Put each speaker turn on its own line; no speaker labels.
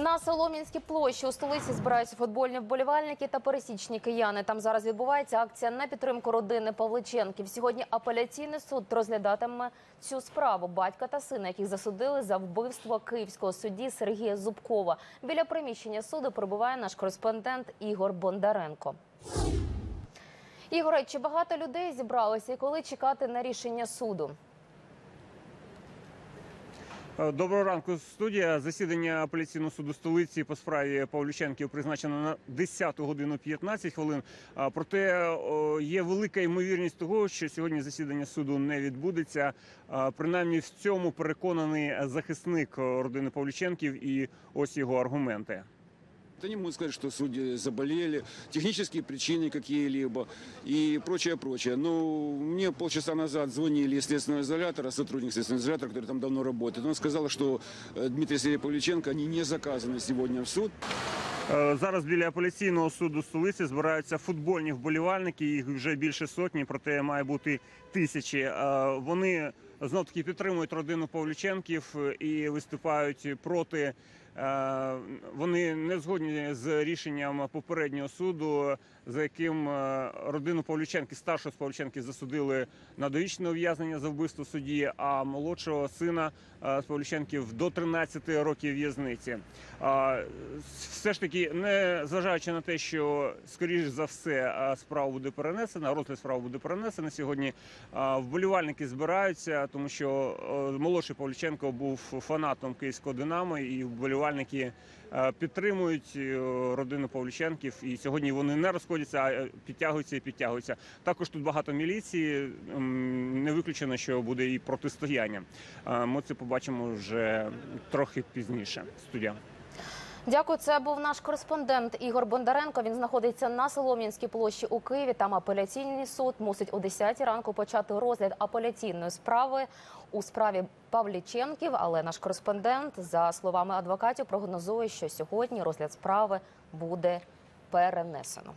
На Солом'янській площі у столиці збираються футбольні вболівальники та пересічні кияни. Там зараз відбувається акція на підтримку родини Павличенків. Сьогодні апеляційний суд розглядатиме цю справу батька та сина, яких засудили за вбивство київського судді Сергія Зубкова. Біля приміщення суду перебуває наш кореспондент Ігор Бондаренко. Ігоре, чи багато людей зібралося і коли чекати на рішення суду?
Е, Доброго ранку, студія. Засідання апеляційного суду столиці по справі Павлюченків призначено на 10 годину 15 хвилин. Проте є велика ймовірність того, що сьогодні засідання суду не відбудеться. Принаймні в цьому переконаний захисник родини Павлюченків і ось його аргументи.
Они могут сказать, что судьи заболели, технические причины какие-либо и прочее, прочее. Но мне полчаса назад звонили из следственного изолятора, сотрудник следственного изолятора, который там давно работает. Он сказал, что э, Дмитрий Сергеевич Павличенко, они не заказаны сегодня в суд.
Е, Зараз біля апеляційного суду столиці збираються футбольні вболівальники. Їх вже більше сотні, проте має бути тисячі. Е, Вони знов таки підтримують родину Павлюченків і виступають проти. е, Вони не згодні з рішенням попереднього суду, за яким е, родину Павлюченків, старшого з Павлюченків засудили на довічне ув'язнення за вбивство судді, а молодшого сина е, з Павлюченків до 13 років в'язниці. Все ж таки, не зважаючи на те, що скоріш за все справа буде перенесена, розгляд справи буде перенесена сьогодні. Вболівальники збираються, тому що молодший Павліченко був фанатом київського Динамо, і вболівальники е, підтримують е, родину Павліченків. І сьогодні вони не розходяться, а е, підтягуються і підтягуються. Також тут багато міліції. Не виключено, що буде і протистояння. Ми це побачимо вже трохи пізніше. Студія.
Дякую. Це був наш кореспондент Ігор Бондаренко. Він знаходиться на Солом'янській площі у Києві. Там апеляційний суд мусить о 10 ранку почати розгляд апеляційної справи у справі Павліченків. Але наш кореспондент, за словами адвокатів, прогнозує, що сьогодні розгляд справи буде перенесено.